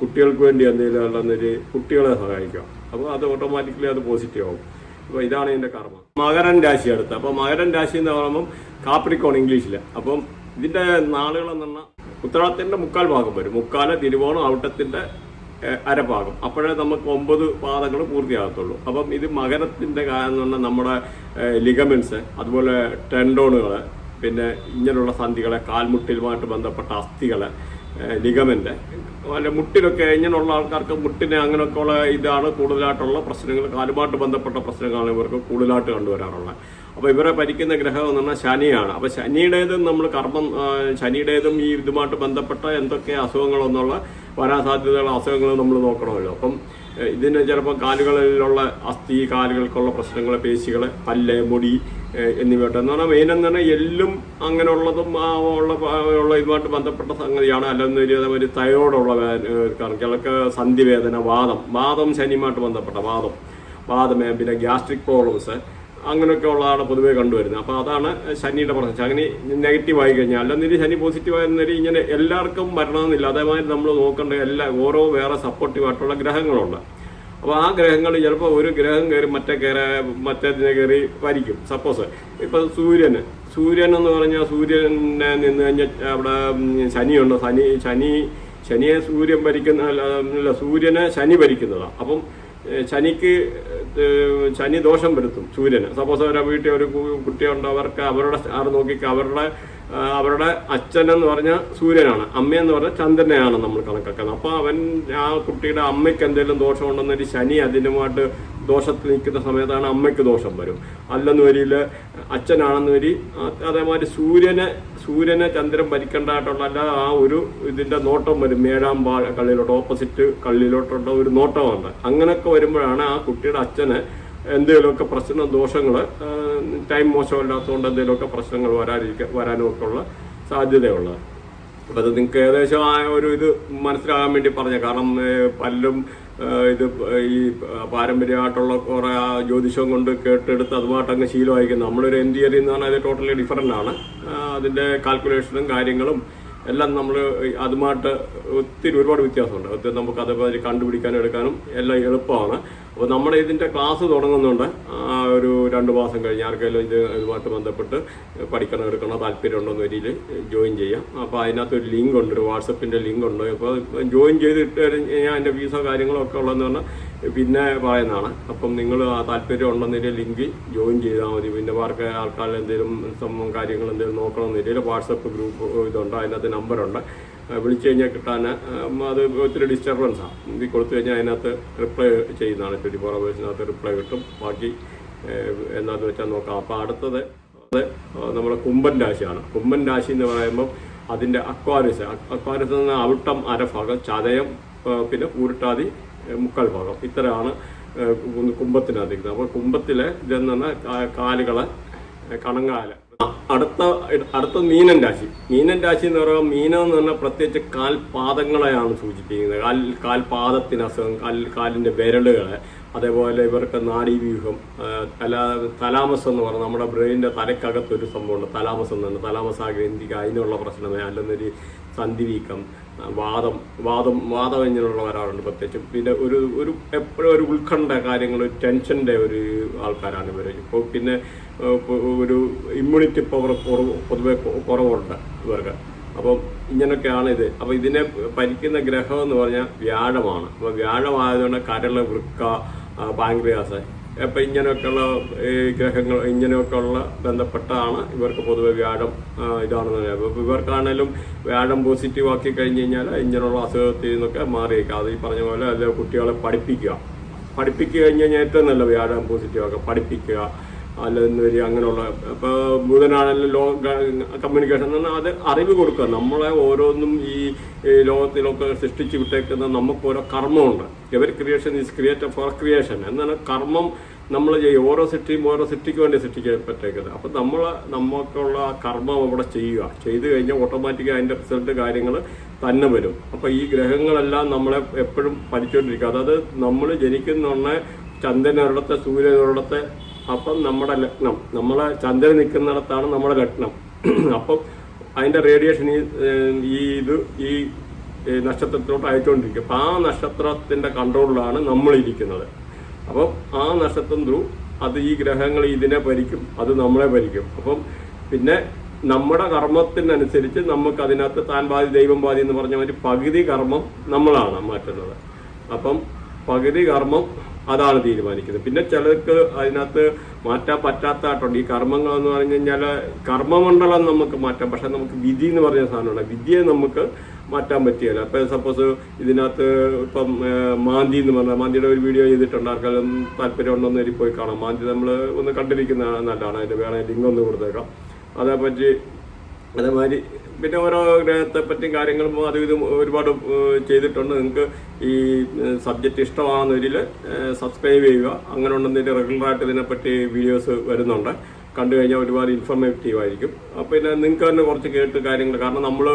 കുട്ടികൾക്ക് വേണ്ടി എന്തെങ്കിലും അല്ലെന്നൊരു കുട്ടികളെ സഹായിക്കാം അപ്പോൾ അത് ഓട്ടോമാറ്റിക്കലി അത് പോസിറ്റീവ് ആവും. അപ്പോൾ ഇതാണ് ഇതിന്റെ കർമ്മം. മകരൻ രാശി അടുത്ത്. അപ്പോൾ മകരൻ രാശി എന്ന് പറയുമ്പം കാപ്രിക്കോൺ ഇംഗ്ലീഷിൽ അപ്പം ഇതിന്റെ നാളുകളെന്ന് പറഞ്ഞാൽ ഉത്തരാത്തിന്റെ മുക്കാൽ ഭാഗം വരും. മുക്കാൽ തിരുവോണം ഔട്ടത്തിന്റെ ഏഹ്, അരഭാഗം. അപ്പോഴേ നമുക്ക് ഒമ്പത് പാദങ്ങൾ പൂർത്തിയാകത്തുള്ളൂ. അപ്പം ഇത് മകരത്തിന്റെ കാര്യം എന്ന് പറഞ്ഞാൽ നമ്മുടെ ലിഗമെന്റ്സ് അതുപോലെ ടെൻഡോണുകൾ പിന്നെ ഇങ്ങനെയുള്ള സന്ധികളെ കാൽമുട്ടിലുമായിട്ട് ബന്ധപ്പെട്ട അസ്ഥികൾ ലിഗമെന്റ് അല്ല മുട്ടിലൊക്കെ ഇങ്ങനെയുള്ള ആൾക്കാർക്ക് മുട്ടിന് അങ്ങനെയൊക്കെയുള്ള ഇതാണ് കൂടുതലായിട്ടുള്ള പ്രശ്നങ്ങൾ കാലുമായിട്ട് ബന്ധപ്പെട്ട പ്രശ്നങ്ങളാണ് ഇവർക്ക് കൂടുതലായിട്ട് കണ്ടുവരാറുള്ളത്. അപ്പോൾ ഇവരെ ഭരിക്കുന്ന ഗ്രഹം എന്ന് പറഞ്ഞാൽ ശനിയാണ്. അപ്പോൾ ശനിയുടേതും നമ്മൾ കർമ്മം ശനിയുടേതും ഈ ഇതുമായിട്ട് ബന്ധപ്പെട്ട എന്തൊക്കെ അസുഖങ്ങളൊന്നുള്ള വരാൻ സാധ്യതയുള്ള അസുഖങ്ങൾ നമ്മൾ നോക്കണമല്ലോ. അപ്പം ഇതിന് ചിലപ്പോൾ കാലുകളിലുള്ള അസ്ഥി കാലുകൾക്കുള്ള പ്രശ്നങ്ങൾ പേശികൾ പല്ല് മുടി എന്നിവയൊക്കെ എന്ന് പറഞ്ഞാൽ മെയിൻ എന്ന് പറഞ്ഞാൽ എല്ലും അങ്ങനെയുള്ളതും ഉള്ള ഇതുമായിട്ട് ബന്ധപ്പെട്ട സംഗതിയാണ്. അല്ലെന്ന് ഒരു തയോടുള്ള കാരണം ചിലക്ക് സന്ധിവേദന വാദം വാദം ശനിയുമായിട്ട് ബന്ധപ്പെട്ട വാദം. വാദം പിന്നെ ഗ്യാസ്ട്രിക് പ്രോബ്ലംസ് അങ്ങനെയൊക്കെ ഉള്ളതാണ് പൊതുവേ കണ്ടുവരുന്നത്. അപ്പോൾ അതാണ് ശനിയുടെ പ്രശ്നം. ശനി നെഗറ്റീവ് ആയി കഴിഞ്ഞാൽ അല്ലെന്നിരി ശനി പോസിറ്റീവ് ആയിരുന്നിരി ഇങ്ങനെ എല്ലാവർക്കും വരണമെന്നില്ല. അതേമാതിരി നമ്മൾ നോക്കേണ്ട എല്ലാ ഓരോ വേറെ സപ്പോർട്ടീവ് ആയിട്ടുള്ള ഗ്രഹങ്ങളുണ്ട്. അപ്പോൾ ആ ഗ്രഹങ്ങൾ ചിലപ്പോൾ ഒരു ഗ്രഹം കയറി മറ്റേ കയറി മറ്റേതിനെ കയറി വരിക്കും. സപ്പോസ് ഇപ്പം സൂര്യന് സൂര്യൻ എന്ന് പറഞ്ഞാൽ സൂര്യനെ നിന്ന് കഴിഞ്ഞാൽ അവിടെ ശനിയുണ്ട്. ശനി ശനി ശനിയെ സൂര്യൻ ഭരിക്കുന്ന അല്ല, സൂര്യനെ ശനി ഭരിക്കുന്നതാണ് അപ്പം ശനിക്ക് ശനി ദോഷം വരുത്തും സൂര്യന്. സപ്പോസ് അവരുടെ വീട്ടിൽ ഒരു കുട്ടിയുണ്ട് അവർക്ക് അവരുടെ സ്റ്റാർ നോക്കി അവരുടെ അവരുടെ അച്ഛൻ എന്ന് പറഞ്ഞ സൂര്യനാണ്. അമ്മയെന്ന് പറഞ്ഞ ചന്ദ്രനെയാണ് നമ്മൾ കണക്കാക്കുന്നത്. അപ്പോൾ അവൻ ആ കുട്ടിയുടെ അമ്മയ്ക്ക് എന്തെങ്കിലും ദോഷമുണ്ടെന്നൊരു ശനി അതിനുമായിട്ട് ദോഷത്തിൽ നിൽക്കുന്ന സമയത്താണ് അമ്മയ്ക്ക് ദോഷം വരും. അല്ലെന്ന് വരിയിൽ അച്ഛനാണെന്ന് വരി അതേമാതിരി സൂര്യനെ സൂര്യനെ ചന്ദ്രൻ ഭരിക്കേണ്ടതായിട്ടുള്ള അല്ല ആ ഒരു ഇതിന്റെ നോട്ടം വരും. ഏഴാം പാ കള്ളിലോട്ട് ഓപ്പോസിറ്റ് കള്ളിലോട്ടുള്ള ഒരു നോട്ടമുണ്ട് അങ്ങനെയൊക്കെ വരുമ്പോഴാണ് ആ കുട്ടിയുടെ അച്ഛന് എന്തെങ്കിലുമൊക്കെ പ്രശ്ന ദോഷങ്ങൾ ടൈം മോശമില്ലാത്തതുകൊണ്ട് എന്തെങ്കിലുമൊക്കെ പ്രശ്നങ്ങൾ വരാതിരിക്കാൻ വരാനും ഒക്കെ ഉള്ള സാധ്യതയുള്ളത് അപ്പം അത് നിങ്ങൾക്ക് ഏകദേശം ആ ഒരു ഇത് മനസ്സിലാകാൻ വേണ്ടി പറഞ്ഞു കാരണം പല്ലും ഇത് ഈ പാരമ്പര്യമായിട്ടുള്ള കുറേ ആ ജ്യോതിഷം കൊണ്ട് കേട്ടെടുത്ത് അതുമായിട്ട് അങ്ങ് ശീലമായിരിക്കും നമ്മളൊരു എൻ തിയറി എന്ന് പറഞ്ഞാൽ അത് ടോട്ടലി ഡിഫറന്റ് ആണ് അതിന്റെ കാൽക്കുലേഷനും കാര്യങ്ങളും എല്ലാം നമ്മൾ അതുമായിട്ട് ഒത്തിരി ഒരുപാട് വ്യത്യാസമുണ്ട്. ഒത്തിരി നമുക്ക് അതേപോലെ കണ്ടുപിടിക്കാനും എടുക്കാനും എല്ലാം എളുപ്പമാണ്. അപ്പോൾ നമ്മുടെ ഇതിന്റെ ക്ലാസ് തുടങ്ങുന്നുണ്ട്. ഒരു രണ്ട് മാസം കഴിഞ്ഞ് ആർക്കെങ്കിലും ഇത് ഇതുമായിട്ട് ബന്ധപ്പെട്ട് പഠിക്കണം എടുക്കണോ താല്പര്യം ഉണ്ടോ എന്ന രീതിയിൽ ജോയിൻ ചെയ്യാം. അപ്പോൾ അതിനകത്ത് ഒരു ലിങ്ക് ഉണ്ട് ഒരു വാട്സപ്പിന്റെ ലിങ്ക് ഉണ്ട് അപ്പോൾ ജോയിൻ ചെയ്തിട്ട് ഞാൻ എന്റെ ഫീസോ കാര്യങ്ങളോ ഒക്കെ ഉള്ളതെന്ന് പറഞ്ഞാൽ പിന്നെ പറയുന്നതാണ്. അപ്പം നിങ്ങൾ ആ താല്പര്യം ഉണ്ടെന്നതിന്റെ ലിങ്ക് ജോയിൻ ചെയ്താൽ മതി. പിന്നെ ആർക്ക് ആൾക്കാർ എന്തെങ്കിലും സംഭവം കാര്യങ്ങൾ എന്തെങ്കിലും നോക്കണമെന്നില്ല വാട്സപ്പ് ഗ്രൂപ്പ് ഇതുണ്ട് അതിനകത്ത് നമ്പറുണ്ട് വിളിച്ചു കഴിഞ്ഞാൽ കിട്ടാൻ അത് ഒത്തിരി ഡിസ്റ്റർബൻസാണ് ഇത് കൊടുത്തു കഴിഞ്ഞാൽ അതിനകത്ത് റിപ്ലൈ ചെയ്യുന്നതാണ്. ട്വന്റി ഫോർ അവേഴ്സിനകത്ത് റിപ്ലൈ കിട്ടും. ബാക്കി ഏഹ്, എന്താണെന്ന് വെച്ചാൽ നോക്കാം. അപ്പോൾ അടുത്തത് അത് നമ്മുടെ കുംഭൻ രാശിയാണ്. കുംഭൻ രാശി എന്ന് പറയുമ്പോൾ അതിന്റെ അക്വാരിസ് അക്വാരിസ് എന്ന അവിട്ടം അരഭാഗം ചതയം പിന്നെ ഊരുട്ടാതി മുക്കാൽ ഭാഗം. ഇത്രയാണ് ഏഹ്, കുംഭത്തിനകത്ത് അപ്പോൾ കുംഭത്തിലെ ഇതെന്ന് പറഞ്ഞാൽ കാ- കാലുകളെ കണങ്ങാല അടുത്ത അടുത്ത മീനൻ രാശി. മീനൻ രാശി എന്ന് പറയുമ്പോൾ മീനം എന്ന് പറഞ്ഞാൽ പ്രത്യേകിച്ച് കാൽപാദങ്ങളെയാണ് സൂചിപ്പിക്കുന്നത്. കാൽ കാൽപാദത്തിന് അസുഖം കാൽ കാലിന്റെ വിരലുകളെ അതേപോലെ ഇവർക്ക് നാഡീവ്യൂഹം തലാമസം തലാ തലാമസ് എന്ന് പറഞ്ഞാൽ നമ്മുടെ ബ്രെയിനിന്റെ തലക്കകത്ത് ഒരു സംഭവമുണ്ട്. തലാമസ് എന്നുണ്ട് തലാമസ ഗ്രന്ഥിക്ക് അതിനുള്ള പ്രശ്നമേ അല്ലെന്നൊരു സന്ധിവീക്കം വാദം വാദം വാദം ഇങ്ങനെയുള്ള വരാറുണ്ട് പ്രത്യേകിച്ചും. പിന്നെ ഒരു ഒരു എപ്പോഴും ഒരു ഉത്കണ്ഠ കാര്യങ്ങൾ ടെൻഷന്റെ ഒരു ആൾക്കാരാണ് ഇവർ ഇപ്പോൾ പിന്നെ ഒരു ഇമ്മ്യൂണിറ്റി പവർ പൊതുവെ കുറവുണ്ട് ഇവർക്ക്. അപ്പം ഇങ്ങനെയൊക്കെയാണ് ഇത്. അപ്പോൾ ഇതിനെ ഭരിക്കുന്ന ഗ്രഹം എന്ന് പറഞ്ഞാൽ വ്യാഴമാണ്. അപ്പോൾ വ്യാഴമായതുകൊണ്ട് കരൾ വൃക്ക പാങ്ക്രിയാസ് അപ്പം ഇങ്ങനെയൊക്കെയുള്ള ഈ ഗ്രഹങ്ങൾ ഇങ്ങനെയൊക്കെയുള്ള ബന്ധപ്പെട്ടാണ് ഇവർക്ക് പൊതുവെ വ്യാഴം ഇതാണെന്ന് പറയാം അപ്പോൾ ഇവർക്കാണേലും വ്യാഴം പോസിറ്റീവ് ആക്കി കഴിഞ്ഞ് കഴിഞ്ഞാൽ ഇങ്ങനെയുള്ള അസുഖത്തിൽ നിന്നൊക്കെ മാറിയേക്കാം. അത് ഈ പറഞ്ഞ പോലെ അല്ലെ കുട്ടികളെ പഠിപ്പിക്കുക. പഠിപ്പിക്കുക കഴിഞ്ഞ് കഴിഞ്ഞാൽ ഏറ്റവും നല്ല വ്യാഴം പോസിറ്റീവ് ആക്കുക. പഠിപ്പിക്കുക. അല്ലെന്ന് വരിക അങ്ങനെയുള്ള ഇപ്പോൾ ബുധനാണെങ്കിലും ലോ കമ്മ്യൂണിക്കേഷൻ എന്ന് അത് അറിവ് കൊടുക്കുക. നമ്മളെ ഓരോന്നും ഈ ലോകത്തിലൊക്കെ സൃഷ്ടിച്ച് വിട്ടേക്കുന്ന നമുക്ക് ഓരോ കർമ്മമുണ്ട്. Ever creation is create for creation എന്നാണ് കർമ്മം നമ്മൾ ചെയ്യും. ഓരോ സൃഷ്ടിയും ഓരോ സിറ്റിക്ക് വേണ്ടി സൃഷ്ടിക്കപ്പെട്ടേക്കുന്നത്. അപ്പോൾ നമ്മൾ നമുക്കുള്ള കർമ്മം അവിടെ ചെയ്യുക. ചെയ്തു കഴിഞ്ഞാൽ ഓട്ടോമാറ്റിക്കായി അതിന്റെ റിസൾട്ട് കാര്യങ്ങൾ തന്നെ വരും. അപ്പോൾ ഈ ഗ്രഹങ്ങളെല്ലാം നമ്മളെ എപ്പോഴും പഠിച്ചുകൊണ്ടിരിക്കുക അതായത് നമ്മൾ ജനിക്കുന്ന ചന്ദ്രനൊരിടത്തെ സൂര്യനൊരിടത്തെ അപ്പം നമ്മുടെ ലഗ്നം നമ്മളെ ചന്ദ്രൻ നിൽക്കുന്നിടത്താണ് നമ്മുടെ ലഗ്നം. അപ്പം അതിന്റെ റേഡിയേഷൻ ഈ ഇത് ഈ നക്ഷത്രത്തിലോട്ട് അയച്ചുകൊണ്ടിരിക്കും അപ്പം ആ നക്ഷത്രത്തിന്റെ കൺട്രോളിലാണ് നമ്മൾ ഇരിക്കുന്നത് അപ്പം ആ നക്ഷത്രം ത്രൂ അത് ഈ ഗ്രഹങ്ങൾ ഇതിനെ ഭരിക്കും അത് നമ്മളെ ഭരിക്കും. അപ്പം പിന്നെ നമ്മുടെ കർമ്മത്തിനനുസരിച്ച് നമുക്ക് അതിനകത്ത് താൻ ബാധി ദൈവം ബാധി എന്ന് പറഞ്ഞ മാതിരി പകുതി കർമ്മം നമ്മളാണ് മാറ്റുന്നത്. അപ്പം പകുതി കർമ്മം അതാണ് തീരുമാനിക്കുന്നത്. പിന്നെ ചിലർക്ക് അതിനകത്ത് മാറ്റാൻ പറ്റാത്തതായിട്ടുണ്ട്. ഈ കർമ്മങ്ങൾ എന്ന് പറഞ്ഞു കഴിഞ്ഞാൽ കർമ്മമണ്ഡലം നമുക്ക് മാറ്റാം. പക്ഷെ നമുക്ക് വിധി എന്ന് പറഞ്ഞ സാധനമാണ്. വിധിയെ നമുക്ക് മാറ്റാൻ പറ്റിയല്ല അപ്പം സപ്പോസ് ഇതിനകത്ത് ഇപ്പം മാന്തി എന്ന് പറഞ്ഞാൽ മാന്തിയുടെ ഒരു വീഡിയോ ചെയ്തിട്ടുണ്ട്. ആർക്കെല്ലാം താല്പര്യം ഉണ്ടോന്ന് വരി പോയി കാണാം. മാന്തി നമ്മൾ ഒന്ന് കണ്ടിരിക്കുന്ന നല്ലതാണ്. അതിന്റെ വേണമെങ്കിൽ ലിങ്ക് ഒന്ന് കൊടുത്തേക്കാം. അതേപ്പറ്റി അതേമാതിരി പിന്നെ ഓരോ ഗ്രഹത്തെ പറ്റിയും കാര്യങ്ങളും അതും ഇതും ഒരുപാട് ചെയ്തിട്ടുണ്ട്. നിങ്ങൾക്ക് ഈ സബ്ജക്റ്റ് ഇഷ്ടമാകുന്നവരിൽ സബ്സ്ക്രൈബ് ചെയ്യുക. അങ്ങനെ ഉണ്ടെന്നതിൽ റെഗുലറായിട്ട് ഇതിനെപ്പറ്റി വീഡിയോസ് വരുന്നുണ്ട്. കണ്ടു കഴിഞ്ഞാൽ ഒരുപാട് ഇൻഫർമേറ്റീവ് ആയിരിക്കും. പിന്നെ നിങ്ങൾക്ക് തന്നെ കുറച്ച് കേട്ട് കാര്യങ്ങൾ. കാരണം നമ്മൾ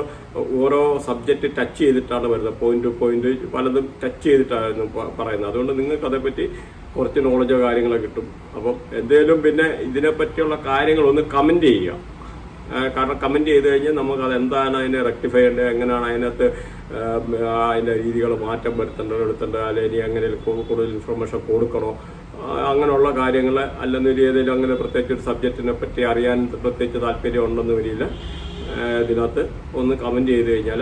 ഓരോ സബ്ജക്റ്റ് ടച്ച് ചെയ്തിട്ടാണ് വരുന്നത്. പോയിന്റ് ടു പോയിന്റ് പലതും ടച്ച് ചെയ്തിട്ടായിരുന്നു പറയുന്നത്. അതുകൊണ്ട് നിങ്ങൾക്ക് അതേപ്പറ്റി കുറച്ച് നോളജോ കാര്യങ്ങളോ കിട്ടും. അപ്പം എന്തേലും പിന്നെ ഇതിനെപ്പറ്റിയുള്ള കാര്യങ്ങളൊന്ന് കമന്റ് ചെയ്യുക. കാരണം കമന്റ് ചെയ്ത് കഴിഞ്ഞാൽ നമുക്ക് അത് എന്താണ് അതിനെ റെക്ടിഫൈ ചെയ്യേണ്ടത് എങ്ങനെയാണ് അതിനകത്ത് അതിന്റെ രീതികൾ മാറ്റം വരുത്തേണ്ടത് എടുത്തേണ്ടത് അല്ലെങ്കിൽ അങ്ങനെ കൂടുതൽ ഇൻഫർമേഷൻ കൊടുക്കണോ? അങ്ങനെയുള്ള കാര്യങ്ങൾ അല്ലെന്നൊരു ഏതെങ്കിലും അങ്ങനെ പ്രത്യേകിച്ച് ഒരു സബ്ജക്റ്റിനെ പറ്റി അറിയാൻ പ്രത്യേകിച്ച് താല്പര്യം ഉണ്ടെന്ന് വരില്ല ഇതിനകത്ത് ഒന്ന് കമന്റ് ചെയ്ത് കഴിഞ്ഞാൽ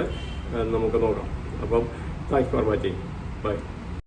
നമുക്ക് നോക്കാം. അപ്പം താങ്ക്സ് ഫോർ വാച്ചിങ് ബൈ